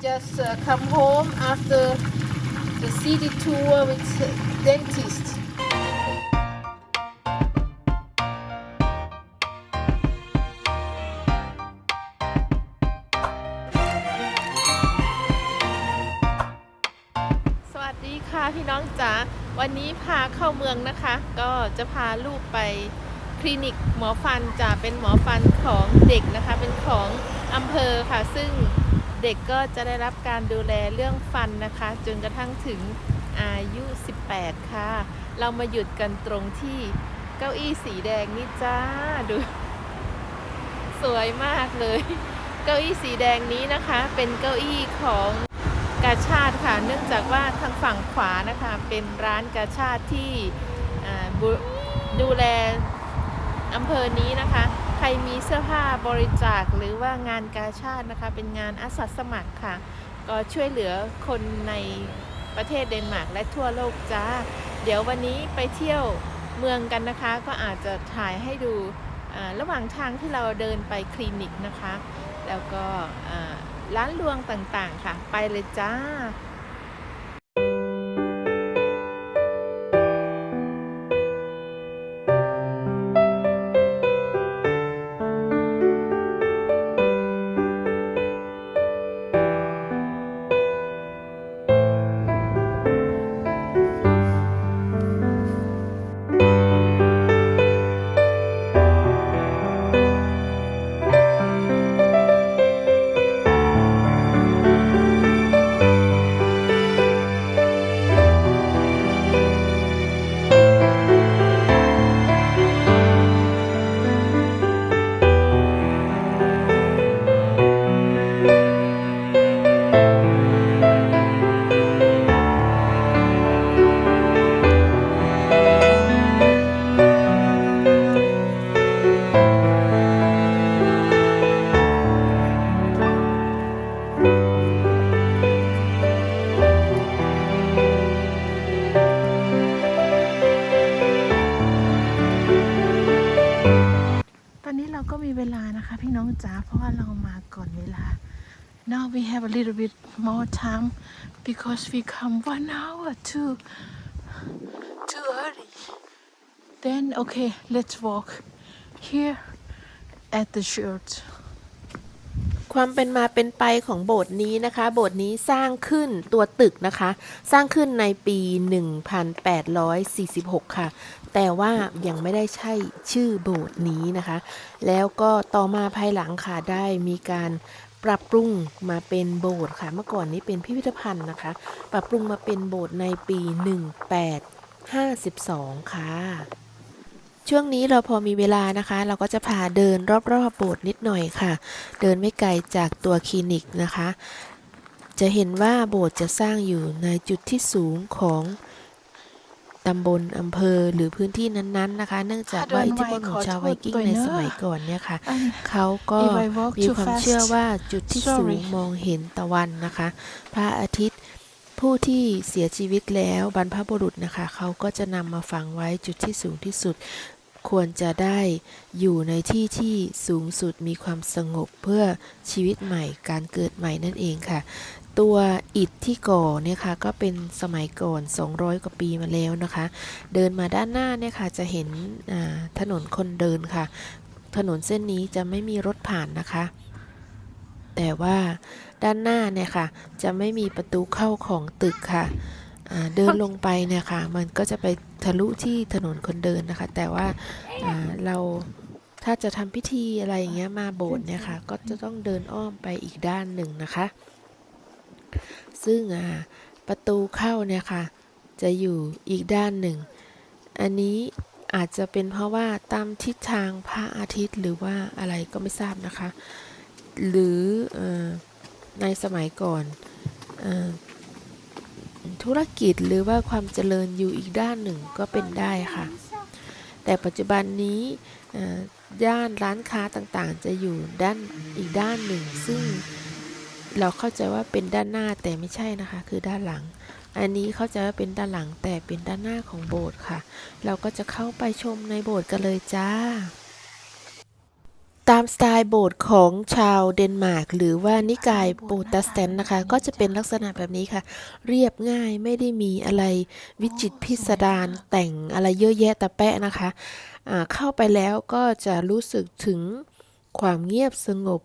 just uh, come home after the city tour with dentist. สวัสดีค่ะพี่น้องจ๋าวันนี้พาเข้าเมืองนะคะ ก็จะพาลูกไปคลินิกหมอฟันจะเป็นหมอฟันของเด็กนะคะ เป็นของอำเภอค่ะ ซึ่ง เด็กก็จะได้รับการดูแลเรื่องฟันนะคะ จนกระทั่งถึงอายุ 18 ค่ะ เรามาหยุดกันตรงที่เก้าอี้สีแดงนี่จ้าดู สวยมากเลย เก้าอี้สีแดงนี้นะคะ เป็นเก้าอี้ของกาชาติค่ะ เนื่องจากว่าทางฝั่งขวานะคะเป็นร้านกาชาติที่ดูแลอำเภอนี้นะคะ ใครมีเสื้อผ้าบริจาคหรือว่างานกาชาตินะคะ เป็นงานอาสาสมัครค่ะ ก็ช่วยเหลือคนในประเทศเดนมาร์กและทั่วโลกจ้า เดี๋ยววันนี้ไปเที่ยวเมืองกันนะคะ ก็อาจจะถ่ายให้ดูระหว่างทางที่เราเดินไปคลินิกนะคะ แล้วก็ร้านรวงต่างๆค่ะ ไปเลยจ้า now we have a little bit more time because we come one hour too too early then okay let's walk here at the church ความเป็นมาเป็นไปของโบสถ์นี้นะคะ โบสถ์นี้สร้างขึ้นตัวตึกนะคะ สร้างขึ้นในปี 1846 ค่ะ แต่ว่ายังไม่ได้ใช่ชื่อโบสถ์นี้นะคะ แล้วก็ต่อมาภายหลังค่ะได้มีการ ปรับปรุงมาเป็นโบสถ์ค่ะ เมื่อก่อนนี้เป็นพิพิธภัณฑ์นะคะ ปรับปรุงมาเป็นโบสถ์ในปี 1852 ค่ะ ช่วงนี้เราพอมีเวลานะคะ เราก็จะพาเดินรอบๆโบสถ์นิดหน่อยค่ะ เดินไม่ไกลจากตัวคลินิกนะคะ จะเห็นว่าโบสถ์จะสร้างอยู่ในจุดที่สูงของำบลอำเภอหรือพื้นที่นั้นๆนะคะ เนื่องจากว่าอิทธิพลของชาวไวกิ้งในสมัยก่อนเนี่ยค่ะเขาก็ If I walk มี too ความ fast เชื่อว่าจุดที่สูง sorry มองเห็นตะวันนะคะ พระอาทิตย์ผู้ที่เสียชีวิตแล้วบรรพบุรุษนะคะ เขาก็จะนำมาฝังไว้จุดที่สูงที่สุด ควรจะได้อยู่ในที่ที่สูงสุดมีความสงบเพื่อชีวิตใหม่การเกิดใหม่นั่นเองค่ะ ตัวอิฐที่ก่อเนี่ยค่ะก็เป็นสมัยก่อน 200 กว่าปีมาแล้วนะคะ เดินมาด้านหน้าเนี่ยค่ะจะเห็นถนนคนเดินค่ะ ถนนเส้นนี้จะไม่มีรถผ่านนะคะ แต่ว่าด้านหน้าเนี่ยค่ะ จะไม่มีประตูเข้าของตึกค่ะอ่าเดินลงไปเนี่ยค่ะ มันก็จะไปทะลุที่ถนนคนเดินนะคะ แต่ว่าอ่าเราถ้าจะทำพิธีอะไรอย่างเงี้ยมาโบสถ์เนี่ยค่ะ ก็จะต้องเดินอ้อมไปอีกด้านหนึ่งนะคะ ซึ่งอ่าประตูเข้าเนี่ยค่ะ จะอยู่อีกด้านหนึ่ง อันนี้อาจจะเป็นเพราะว่าตามทิศทางพระอาทิตย์หรือว่าอะไรก็ไม่ทราบนะคะ หรืออในสมัยก่อนอธุรกิจหรือว่าความเจริญอยู่อีกด้านหนึ่งก็เป็นได้ค่ะ แต่ปัจจุบันนี้ย่านร้านค้าต่างๆ จะอยู่ด้านอีกด้านหนึ่ง ซึ่ง เราเข้าใจว่าเป็นด้านหน้าแต่ไม่ใช่นะคะ คือด้านหลัง อันนี้เข้าใจว่าเป็นด้านหลังแต่เป็นด้านหน้าของโบสถ์ค่ะ เราก็จะเข้าไปชมในโบสถ์กันเลยจ้า ตามสไตล์โบสถ์ของชาวเดนมาร์กหรือว่านิกายโปรเตสแตนต์นะคะ ก็จะเป็นลักษณะแบบนี้ค่ะ เรียบง่ายไม่ได้มีอะไรวิจิตรพิสดารแต่งอะไรเยอะแยะตะแปะนะคะอ่าเข้าไปแล้วก็จะรู้สึกถึงความเงียบสงบ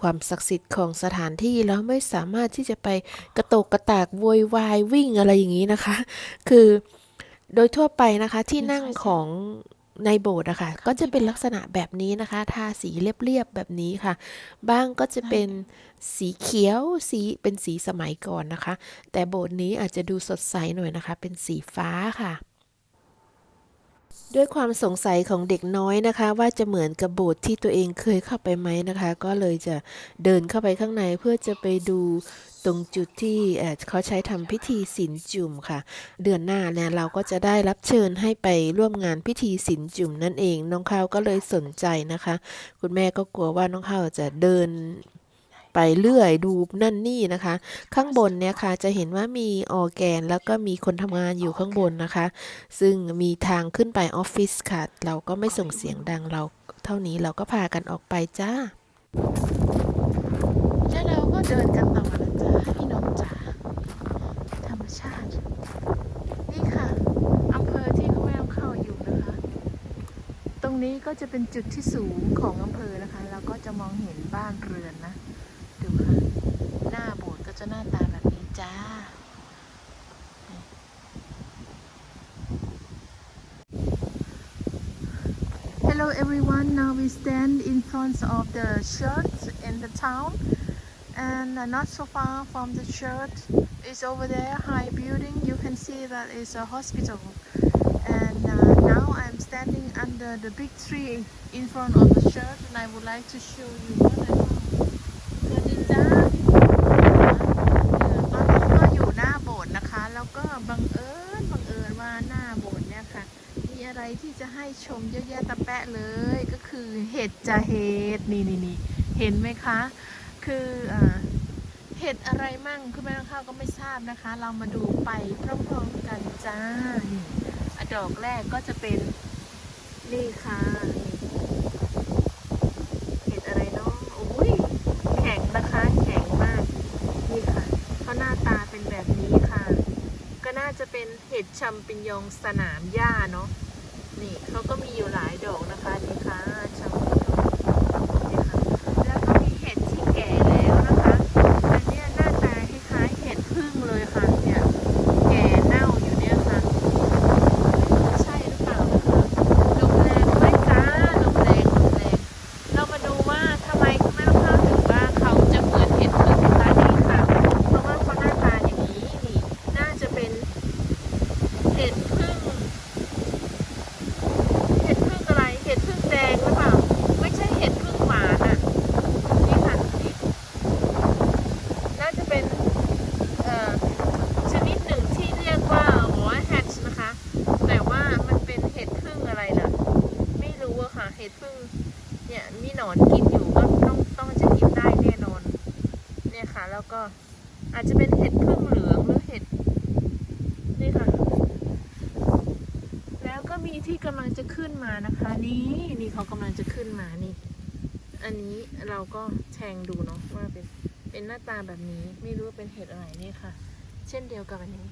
ความศักดิ์สิทธิ์ของสถานที่แล้วไม่สามารถที่จะไปกระโตกกระตากโวยวายวิ่งอะไรอย่างนี้นะคะ คือโดยทั่วไปนะคะที่นั่งของในโบสถ์นะคะก็จะเป็นลักษณะแบบนี้นะคะทาสีเรียบๆแบบนี้ค่ะ บ้างก็จะเป็นสีเขียวสีเป็นสีสมัยก่อนนะคะ แต่โบสถ์นี้อาจจะดูสดใสหน่อยนะคะ เป็นสีฟ้าค่ะ ด้วยความสงสัยของเด็กน้อยนะคะ ว่าจะเหมือนกับโบสถ์ที่ตัวเองเคยเข้าไปไหมนะคะ ก็เลยจะเดินเข้าไปข้างในเพื่อจะไปดูตรงจุดที่เเขาใช้ทำพิธีศีลจุ่มค่ะ เดือนหน้าเนี่ยเราก็จะได้รับเชิญให้ไปร่วมงานพิธีศีลจุ่มนั่นเองน้องข้าวก็เลยสนใจนะคะ คุณแม่ก็กลัวว่าน้องข้าวจะเดิน ไปเรื่อยดูนั่นนี่นะคะ ข้างบนเนี่ยค่ะจะเห็นว่ามีออแกนแล้วก็มีคนทำงานอยู่ข้างบนนะคะ ซึ่งมีทางขึ้นไปออฟฟิศค่ะ เราก็ไม่ส่งเสียงดังเราเท่านี้เราก็พากันออกไปจ้าแล้วเราก็เดินกันต่อนะจ๊ะพี่น้องจ๋าธรรมชาติ นี่ค่ะอำเภอที่เขาแววเข้าอยู่นะคะ ตรงนี้ก็จะเป็นจุดที่สูงของอำเภอนะคะเราก็จะมองเห็นบ้านเรือนนะ จะหน้าตาแบบนี้จ้า Hello everyone. Now we stand in front of the church in the town, and uh, not so far from the church is over there, high building. You can see that is a hospital. And uh, now I'm standing under the big tree in front of the church, and I would like to show you what I found. ที่จะให้ชมเยอะแยะตะแปะเลยก็คือเห็ดจะเห็ดนี่นี่นี่เห็นไหมคะ คืออ่าเห็ดอะไรมั่งคือแม่น้องข้าวก็ไม่ทราบนะคะ เรามาดูไปพร้อมๆกันจ้าอดอกแรกก็จะเป็นนี่ค่ะเห็ดอะไรเนาะโอ้ยแข็งนะคะแข็งมากนี่ค่ะเขาหน้าตาเป็นแบบนี้ค่ะ ก็น่าจะเป็นเห็ดชัมปิญญองสนามหญ้าเนาะ นี่เขาก็มีอยู่หลายดอกนะคะนี่ค่ะชัมปิญญองนี่ค่ะ แล้วก็มีเห็ดที่แก่แล้วนะคะ อันเนี้ยหน้าตาคล้ายๆเห็ดพึ่งเลยค่ะ เนี่ย แก่เน่าอยู่เนี่ยค่ะไม่รู้ใช่หรือเปล่านะคะลมแรงไหมจ้าลมแรงลมแรง เรามาดูว่าทำไมคุณแม่ข้าวถึงว่าเขาจะเหมือนเห็ดพึ่งนะคะนี่ค่ะ เพราะว่าเขาหน้าตาอย่างนี้นี่ น่าจะเป็นเห็ดพึ่ง เห็ดพึ่งอะไร เห็ดพึ่งแดงหรือเปล่า ไม่ใช่เห็ดพึ่งหวานอะ นี่ค่ะนี่น่าจะเป็น เอ่อ ชนิดหนึ่งที่เรียกว่าหัวแฮชนะคะ แต่ว่ามันเป็นเห็ดพึ่งอะไรล่ะ ไม่รู้อะค่ะ เห็ดพึ่ง เนี่ยมีหนอนกินอยู่ก็ต้องต้องจะกินได้แน่นอน เนี่ยค่ะ แล้วก็อาจจะเป็นเห็ดพึ่งเหลืองหรือเห็ด นี่ค่ะ แล้วก็มีที่กำลังจะขึ้นมานะคะ นี่นี่เขากำลังจะขึ้นมานี่ อันนี้ เราก็แทงดูเนาะว่าเป็นเป็นหน้าตาแบบนี้ไม่รู้ว่าเป็นเห็ดอะไรนี่ค่ะ เช่นเดียวกับอันนี้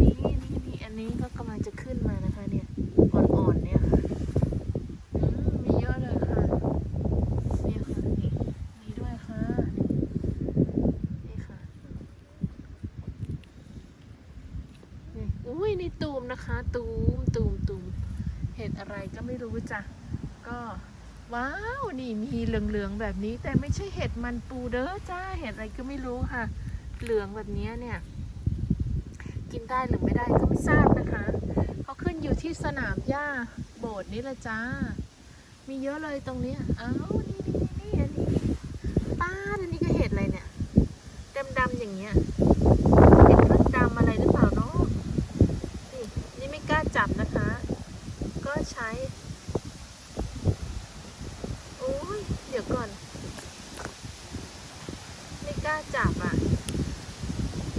นี่นี่นี่อันนี้ก็กำลังจะขึ้นมานะคะเนี่ยอ่อนๆเนี่ยค่ะมีเยอะเลยค่ะนี่ค่ะนี่มีด้วยค่ะนี่ค่ะนี่อุ้ยนี่ตูมนะคะ ตูมตูมตูมเห็ดอะไรก็ไม่รู้จ้ะก็ ว้าวนี่มีเหลืองๆแบบนี้ แต่ไม่ใช่เห็ดมันปูเด้อจ้าเห็ดอะไรก็ไม่รู้ค่ะ เหลืองแบบนี้เนี่ย กินได้หรือไม่ได้ก็ไม่ทราบนะคะเขาขึ้นอยู่ที่สนามหญ้าโบสถ์นี่แหละจ้า มีเยอะเลยตรงนี้อ้าวนี่นี่นี่อันนี้ป้าอันนี้ก็เห็ดอะไรเนี่ยดำๆอย่างเงี้ยเห็ดพึ่งดำอะไรหรือเปล่าเนาะนี่นี่ไม่กล้าจับนะคะ ก็ใช้โอ้ยเดี๋ยวก่อน ไม่กล้าจับอะ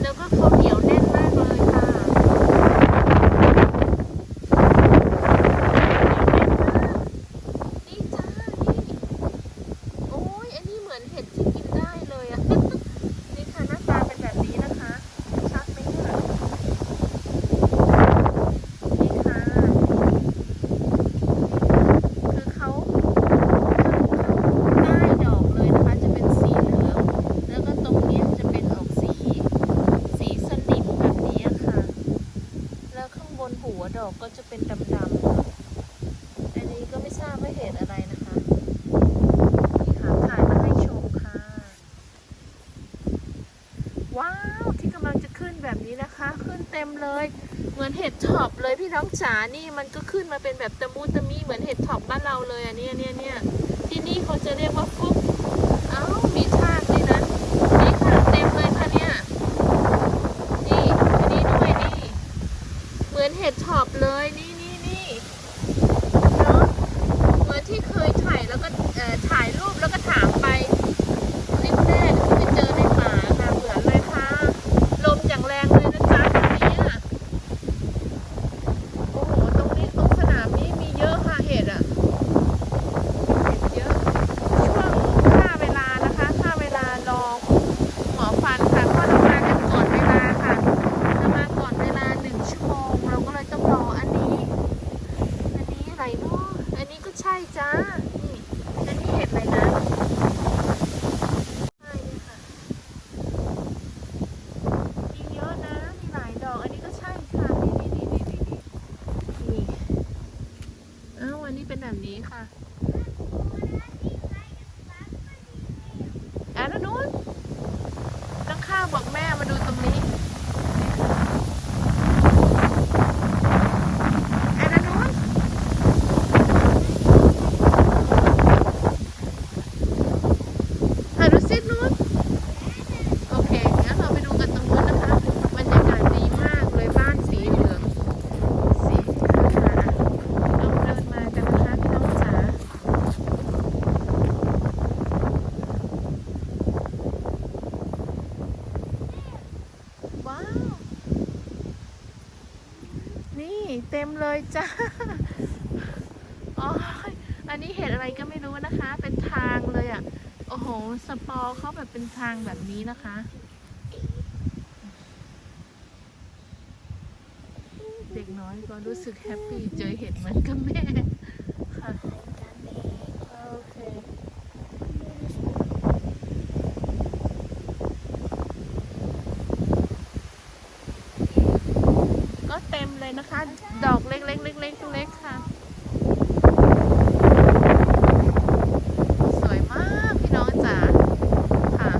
แล้วก็เขาเหนียวแน่นมากเลยค่ะเหนียวแน่นมากนี่จ้า นี่ เหมือนเห็ดท็อปเลยพี่น้องจ๋านี่มันก็ขึ้นมาเป็นแบบตะมูตะมีเหมือนเห็ดท็อปบ้านเราเลยอันนี้เนี่ยเนี่ยที่นี่เขาจะเรียกว่าฟุกเอ้ามีชาติเลยนะนี่ค่ะเต็มเลยค่ะเนี่ยนี่อันนี้ด้วยนี่เหมือนเห็ดท็อปเลยนี่นี่นี่เนาะเหมือนที่เคยถ่ายแล้วก็เอ่อถ่ายรูปแล้วก็ถามไปคลิปแรกที่ไปเจอในป่าค่ะเหมือนเลยค่ะ ลมอย่างแรงเลยนะจ๊ะตรงนี้อะโอ้โห ตรงนี้ตรงสนามนี้มีเยอะค่ะเห็ดอะ เห็ดเยอะ ช่วงค่าเวลานะคะค่าเวลารอหมอฟันค่ะเพราะเรามากันก่อนเวลาค่ะเรามาก่อนเวลาหนึ่งชั่วโมง เราก็เลยต้องรออันนี้ อันนี้อะไรเนาะอันนี้ก็ใช่จ้านี่อันนี้เห็ดอะไรนะใช่เนี่ยค่ะ มีเยอะนะ มีหลายดอก อันนี้ก็ใช่ค่ะ นี่นี่นี่นี่นี่นี่อ้าวอั นี้เป็นแบบนี้ค่ะแอนนนู้นต้องข้าวบอกแม่มาดูตรงนี้แอนนนู้นถ่ายดูซินู้น โอเค งั้นเราไปดูกันตรงนู้นนะคะ บรรยากาศดีมากเลยบ้านสีเหลือง สีขาวเราเดินมากันนะคะพี่น้องจ๋า ว้าว นี่เต็ มเลยจ้าอ๋ออันนี้เห็ดอะไรก็ไม่รู้นะคะ เป็นทางเลยอะ โอ้โห สปอร์เขาแบบเป็นทางแบบนี้นะคะเด็กน้อยก็รู้สึกแฮปปี้เจอเห็ดเหมือนกับแม่ ค่ะ โอเค ก็เต็มเลย นะคะ ดอกเล็กๆเล็กๆเล็กๆค่ะ สวยมากพี่น้องจ๋าค่ะ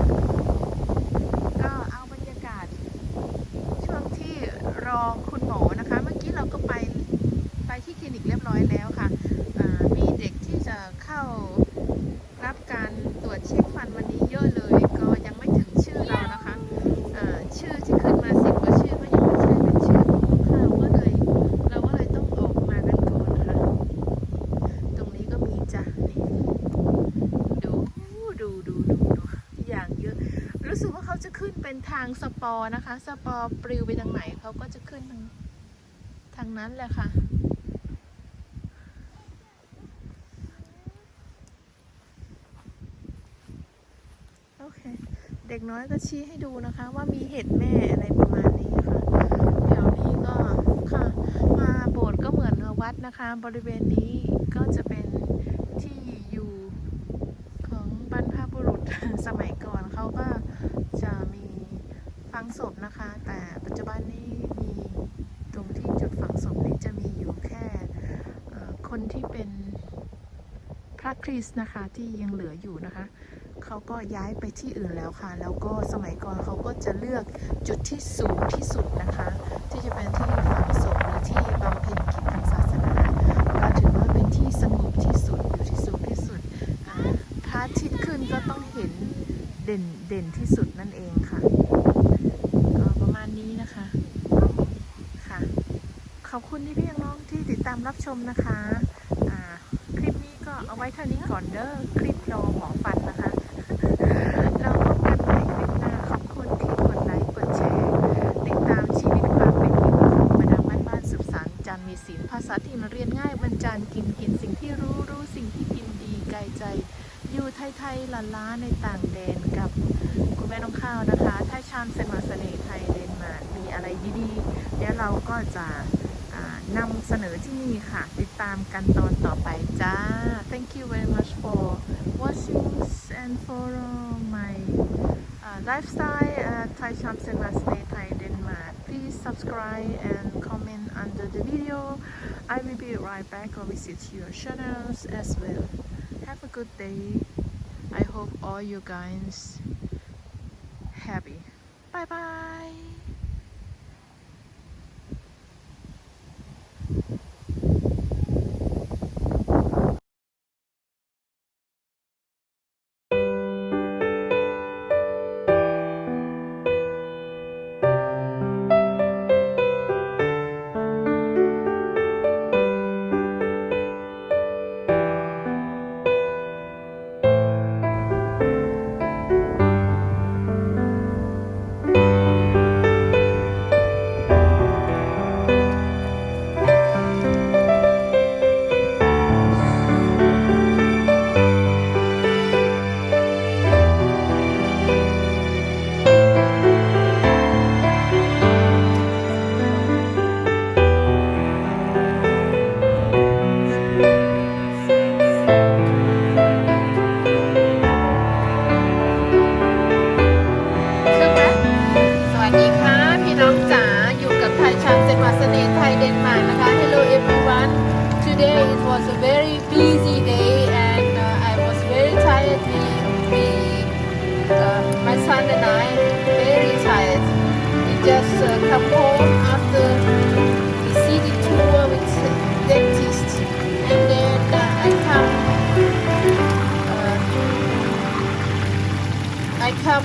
ก็เอาบรรยากาศ ช่วงที่รอคุณหมอนะคะ เมื่อกี้เราก็ไปไปที่คลินิกเรียบร้อยแล้วค่ะอ่ามีเด็กที่จะเข้ารับการตรวจเช็คฟันวันนี้เยอะเลย ก็ยังไม่ถึงชื่อเรานะคะอ่าชื่อที่ขึ้นมาสิบกว่าชื่อก็ยังไม่ใช่เป็นชื่อของข้าวก็เลย เราก็เลยต้องออกมากันก่อนค่ะ ตรงนี้ก็มีจ้ะนี่ ดูดูดูดูดูอย่างเยอะ รู้สึกว่าเขาจะขึ้นเป็น ทางสปอร์นะคะ สปอร์ปลิวไปทางไหนเขาก็จะขึ้นทางทางนั้นแหละค่ะ โอเค เด็กน้อยก็ชี้ให้ดูนะคะว่ามีเห็ดแม่อะไรประมาณนี้ค่ะแถวนี้ก็ค่ะ มาโบสถ์ก็เหมือนวัดนะคะ บริเวณนี้ก็จะเป็นที่อยู่ของบรรพบุรุษสมัยก่อนเขาก็จะมีฝั งศพนะคะ แต่ปัจจุบันนี้มีตรงที่จุดฝังศพนี้จะมีอยู่แค่คนที่เป็นพระคริสต์นะคะที่ยังเหลืออยู่นะคะเขาก็ย้ายไปที่อื่นแล้วค่ะ แล้วก็สมัยก่อนเขาก็จะเลือกจุดที่สูงที่สุดนะคะ ที่จะเป็นที่ฝังศพหรือที่บำเพ็ญกิจทางศาสนาก็ถือว่าเป็นที่สงบที่สุดอยู่ที่สูงที่สุดพระอาทิตย์ขึ้นก็ต้องเห็นเด่นเด่นที่สุดนั่นเองค่ะก็ประมาณนี้นะคะค่ะ ข อบคุณที่พี่น้องที่ติดตามรับชมนะคะ คลิปนี้ก็เอาไว้เท่านี้ก่อนเด้อ คลิปรอหมอฟันนะ ตามกันตอนต่อไปจ้า thank you very much for watching and follow my uh, lifestyle uh, Thai Champs and Stay Thai Denmark. Please subscribe and comment under the video. I will be right back or visit your channels as well. Have a good day. I hope all you guys happy. Bye bye.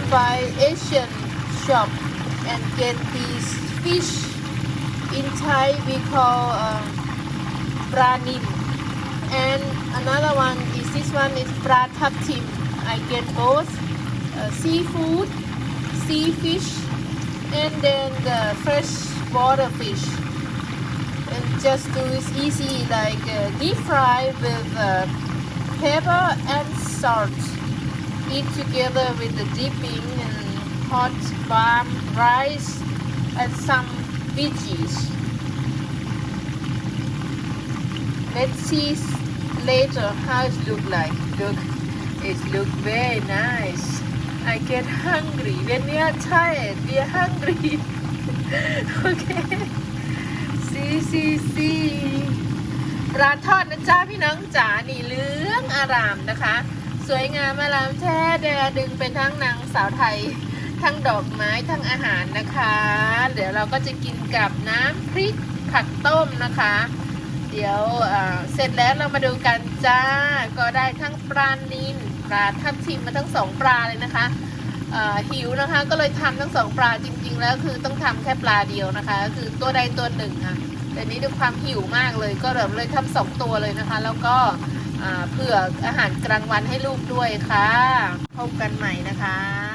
By Asian shop and get these fish. In Thai we call uh, and another one is this one is pra tim. I get both uh, seafood, sea fish, and then the fresh water fish. And just do it easy like uh, deep fry with uh, pepper and salt. Eat together with the dipping and hot warm rice and some veggies. Let's see later how it look like. Look, it look very nice. I get hungry. When we are tired, we are hungry. okay. See, see, see. ร้านทอดนะจ๊ะพี่น้องจ๋านี่เหลืองอารามนะคะ สวยงามอารามแท้แดดึงเป็นทั้งนางสาวไทย ทั้งดอกไม้ทั้งอาหารนะคะ เดี๋ยวเราก็จะกินกับน้ำพริกผักต้มนะคะ เดี๋ยวเสร็จแล้วเรามาดูกันจ้า ก็ได้ทั้งปลานิลปลาทับทิมมาทั้งสองปลาเลยนะคะหิวนะคะก็เลยทำทั้งสองปลาจริง ๆ แล้วคือต้องทำแค่ปลาเดียวนะคะ คือตัวใดตัวหนึ่งค่ะแต่นี้ด้วยความหิวมากเลยก็แบบเลยทำสองตัวเลยนะคะ แล้วก็ เผื่ออาหารกลางวันให้ลูกด้วยค่ะ พบกันใหม่นะคะ